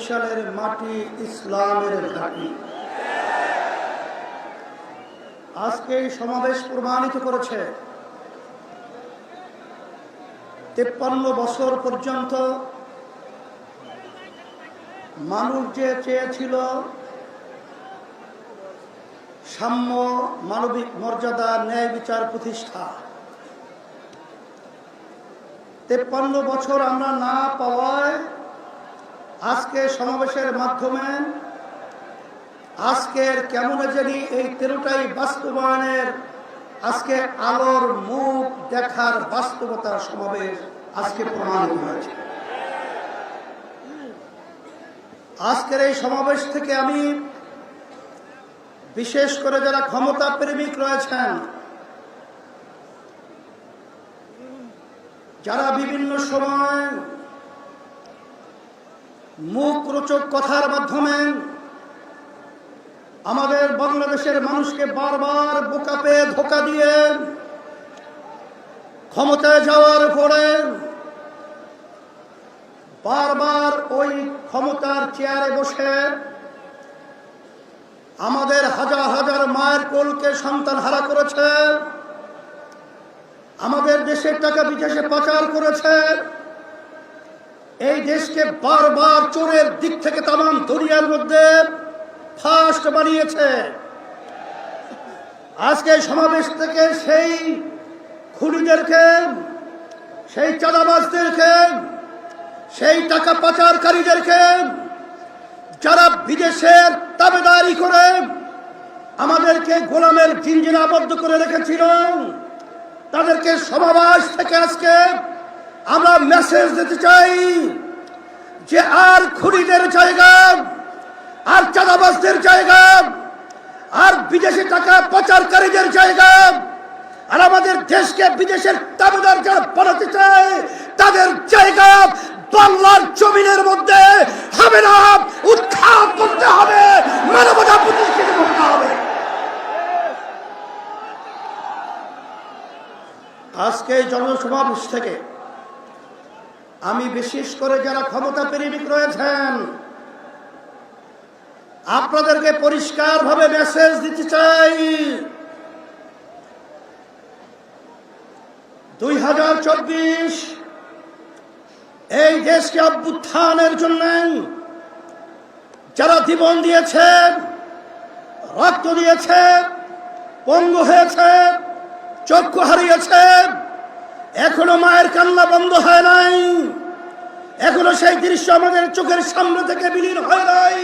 বরিশালের মাটি ইসলামের ঘাঁটি। আজকে এই সমাবেশ প্রমাণিত করেছে, তেপ্পান্ন বছর পর্যন্ত মানুষ যে চেয়েছিল সাম্য মানবিক মর্যাদা ন্যায় বিচার প্রতিষ্ঠা, তেপ্পান্ন বছর আমরা না পাওয়ায় আজকে সমাবেশের মাধ্যমে আজকের কেমন জানি এই তেরোটাই বাস্তবায়নের আজকে আলোর মুখ দেখার বাস্তবতার সমাবেশ আজকে প্রমাণিত হয়েছে। আজকের এই সমাবেশ থেকে আমি বিশেষ করে যারা ক্ষমতা প্রেমিক রয়েছেন, যারা বিভিন্ন সময় মুখ রোচক কথার মাধ্যমে আমাদের বাংলাদেশের মানুষকে বারবার বোকা পেয়ে ধোকা দিয়ে ক্ষমতায় যাওয়ার পরে বারবার ওই ক্ষমতার চেয়ারে বসে আমাদের হাজার হাজার মায়ের কোলকে সন্তান হারা করেছে, আমাদের দেশের টাকা বিদেশে পাচার করেছে। এই দেশকে বারবার চোরের দিক থেকে তাম দুনিয়ার মধ্যে ফার্স্ট বানিয়েছে। আজকে সমাবেশ থেকে সেই খুনিদেরকে, সেই চাঁদাবাজদেরকে, সেই টাকা পাচারকারীদেরকে যারা বিদেশের তাবেদারি করে আমাদেরকে গোলামের জিঞ্জিনে আবদ্ধ করে রেখেছিল, তাদেরকে সমাবেশ থেকে আজকে আমরা মেসেজ দিতে চাই যে আর খুনিদের জায়গা, আর চাঁদাবাজদের জায়গা, আর বিদেশি টাকা পাচারকারীদের জায়গা, আর আমাদের দেশকে বিদেশের দাবিদার যারা বানাতে চায়, তাদের জায়গা বাংলার জমিনের মধ্যে হবে না। উৎখাত করতে হবে, মানবতা প্রতিষ্ঠিত করতে হবে। আজকে জনসমাবেশ থেকে আমি বিশেষ করে যারা ক্ষমতা প্রেমিক রয়েছেন, আপনাদেরকে পরিষ্কারভাবে মেসেজ দিতে চাই। দুই হাজার চব্বিশ, এই দেশকে অভ্যুত্থানের জন্য যারা জীবন দিয়েছে, রক্ত দিয়েছে, পঙ্গু হয়েছে, চক্ষু হারিয়েছে এখনও মায়ের কান্না বন্ধ হয় নাই। এখনও সেই দৃশ্য আমাদের চোখের সামনে থেকে বিলীন হয় নাই।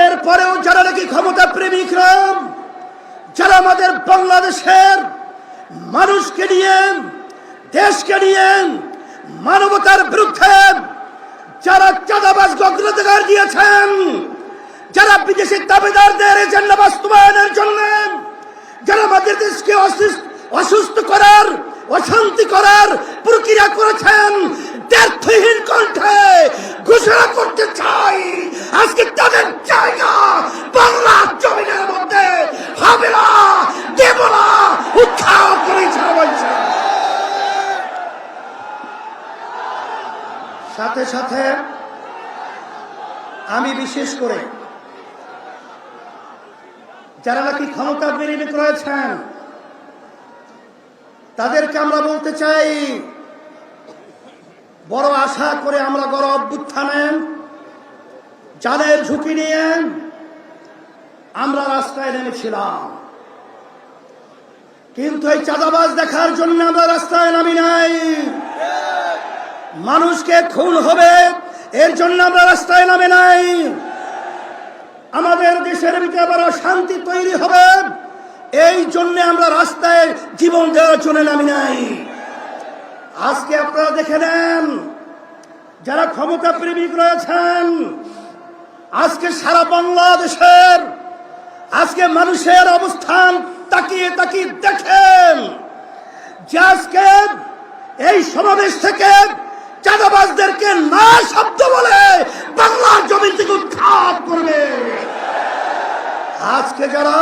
এরপরেও যারা নাকি ক্ষমতা প্রেমিকরা যারা আমাদের বাংলাদেশের মানুষকে নিয়ে, দেশকে নিয়ে মানবতার বিরুদ্ধে যারা চাঁদাবাস অগ্রাধিকার দিয়েছেন, যারা বিদেশি দাবিদারদের এজেন্ডা বাস্তবায়নের জন্য, যারা আমাদের দেশকে অসুস্থ অসুস্থ করার অশান্তি করার প্রক্রিয়া করেছেন দ্ব্যর্থহীন কণ্ঠে ঘোষণা করতে চাই। আজকে তাদের জায়গা বাংলার জমিনের মধ্যে হবে না, দেব না, উৎসাহ করে সাথে সাথে আমি বিশেষ করে যারা নাকি ক্ষমতা বিনিয়োগ রয়েছেন তাদেরকে আমরা বলতে চাই, বড় আশা করে আমরা বড় অভ্যুত্থানে জানের ঝুঁকি নিয়ে আমরা রাস্তায় নেমেছিলাম। কিন্তু এই চাঁদাবাজ দেখার জন্য আমরা রাস্তায় নামি নাই। মানুষকে খুন হবে, এর জন্য আমরা রাস্তায় নামে নাই। আমাদের দেশের ভিতরে আবার শান্তি তৈরি হবে। জন্য আমরা রাস্তায় জীবন দেওয়ার জন্য নামি নাই। আজকে আপনারা দেখে নেন, যারা ক্ষমতা প্রেমিক রয়েছেন, আজকে সারা বাংলাদেশের, আজকে মানুষের অবস্থান তাকিয়ে তাকিয়ে দেখেন যে আজকে এই সমাবেশ থেকে চাঁদাবাজদেরকে না শব্দ বলে বাংলার জমি থেকে উৎখাত করবে। আজকে যারা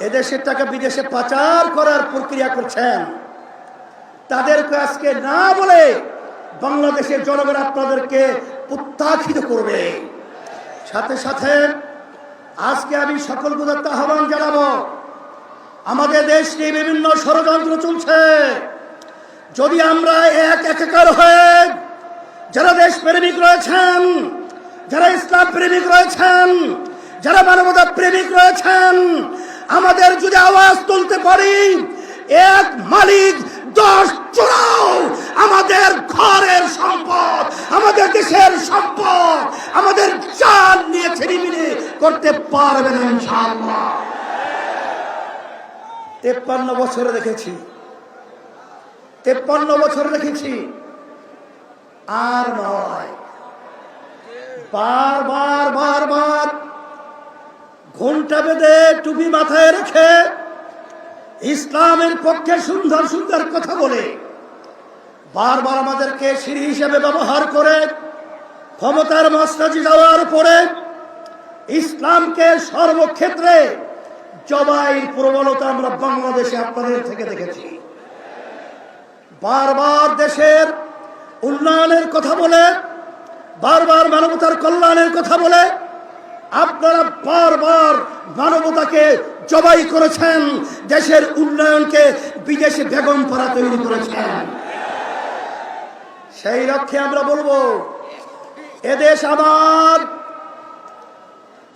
এদেশের টাকা বিদেশে পাচার করার প্রক্রিয়া করছেন। তাদেরকে আজকে না বলে বাংলাদেশের জনগণ আপনাদেরকে প্রত্যাখিত করবে। সাথে সাথে আজকে আমি সকল প্রদত্ত আহ্বান জানাব। আমাদের দেশ নিয়ে বিভিন্ন ষড়যন্ত্র চলছে। যদি আমরা এক একাকার হয়ে যারা দেশ প্রেমিক রয়েছেন, যারা ইসলাম প্রেমিক রয়েছেন, যারা মানবতা প্রেমিক রয়েছেন আমাদের যদি আওয়াজ তুলতে পারি, এক মালিক, দশ চোরাও আমাদের ঘরের সম্পদ, আমাদের দেশের সম্পদ, আমাদের চাল নিয়ে ছেড়িমিনি করতে পারবে না তেপ্পান্ন বছরে দেখেছি। তেপ্পান্ন বছর দেখেছি। আর নয়। বারবার বারবার ঘণ্টা বেঁধে টুপি মাথায় রেখে ইসলামের পক্ষে সুন্দর সুন্দর কথা বলে। বারবার আমাদেরকে সিঁড়ি হিসেবে ব্যবহার করে, ক্ষমতার মাস্টাজি যাওয়ার পরে ইসলামকে সর্বক্ষেত্রে জবাইয়ের প্রবলতা আমরা বাংলাদেশে আপনাদের থেকে দেখেছি। বারবার দেশের উন্নয়নের কথা বলে, বারবার মানবতার কল্যাণের কথা বলে আপনারা বারবার মানবতাকে জবাই করেছেন, দেশের উন্নয়নকে বিদেশে বেগম পাড়া তৈরি করেছেন। সেই লক্ষ্যে আমরা বলব, এদেশ আমার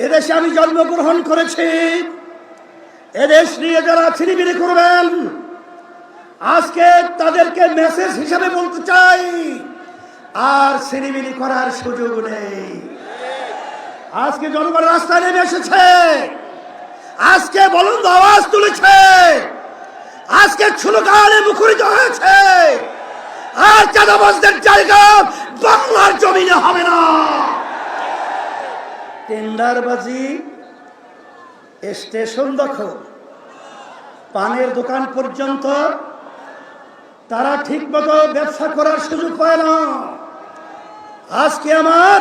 এদেশে আমি জন্মগ্রহণ করেছি, এদেশ নিয়ে যারা ছিনিমিনি করবেন, আজকে তাদেরকে মেসেজ হিসাবে বলতে চাই, আর সিনিমিনি করার সুযোগ নেই। আজকে জনগণ রাস্তায় নেমে এসেছে। আজকে বলন্দ আওয়াজ তুলেছে। আজকে ছুলকালে মুখরিত হয়েছে। আর চাঁদাবাজদের জায়গা বাংলার জমিনে হবে না। টেন্ডারবাজি স্টেশন দখল পানের দোকান পর্যন্ত তারা ঠিক মতো ব্যবসা করার সুযোগ পায় না। আজকে আমার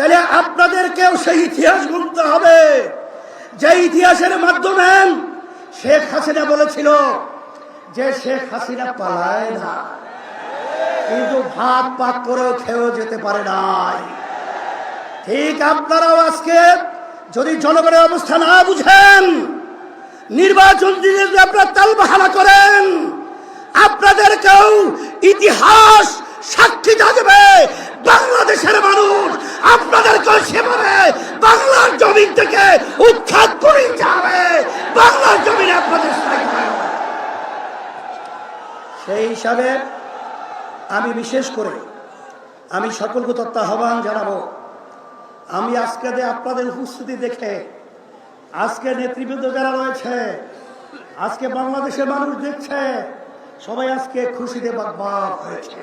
তাহলে আপনাদেরকেও সেই ইতিহাস গুনতে হবে। যে ইতিহাসের মাধ্যমে শেখ হাসিনা বলেছিল যে শেখ হাসিনা পালায় না, কিন্তু ভাত পাক করেও খেয়েও যেতে পারে নাই। ঠিক আপনারাও আজকে যদি জনগণের অবস্থা না বুঝেন, নির্বাচন যদি আপনারা তাল বাহানা করেন, আপনাদেরকেও ইতিহাস সাক্ষী থাকবে। বাংলাদেশের মানুষ আপনাদেরকেও সেভাবে বাংলার জমিন থেকে উৎখাত করে যাবে বাংলার জমিনে আপনাদের সেই হিসাবে আমি বিশেষ করে আমি সকলকে তত্ত্ব আহ্বান জানাব। আমি আজকে আপনাদের উপস্থিতি দেখে আজকে নেতৃবৃন্দ যারা রয়েছে, আজকে বাংলাদেশের মানুষ দেখছে, সবাই আজকে খুশিতে বাগবাগ হয়েছে।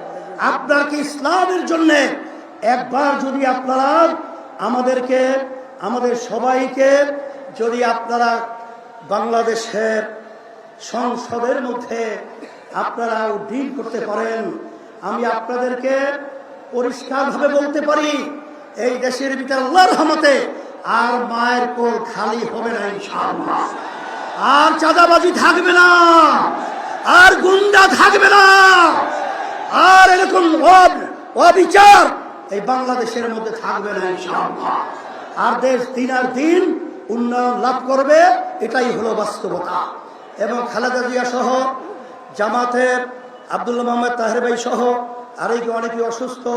আপনার কি ইসলামের জন্য একবার যদি আপনারা আমাদেরকে, আমাদের সবাইকে যদি আপনারা বাংলাদেশের সংসদের মধ্যে আপনারা ডিল করতে পারেন, আমি আপনাদেরকে পরিষ্কারভাবে বলতে পারি, এই দেশের ভিতরে আল্লাহর রহমতে আর মায়ের কোল খালি হবে না ইনশাআল্লাহ। আর চাঁদাবাজি থাকবে না, আর গুন্ডা থাকবে না। আর এরকম অব- অবিচার এই বাংলাদেশের মধ্যে থাকবে না আর দেশ দিন আর দিন উন্নয়ন লাভ করবে, এটাই হলো বাস্তবতা। এবং খালেদা জিয়া সহ, জামাতের আব্দুল্লাহ মোহাম্মদ তাহের ভাই সহ আরেকে অনেকে অসুস্থ,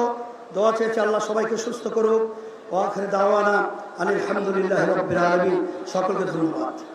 দোয়া চেয়েছে আল্লাহ সবাইকে সুস্থ করুক। ওখানে দাওয়ানা আলহামদুলিল্লাহ আলমী সকলকে ধন্যবাদ।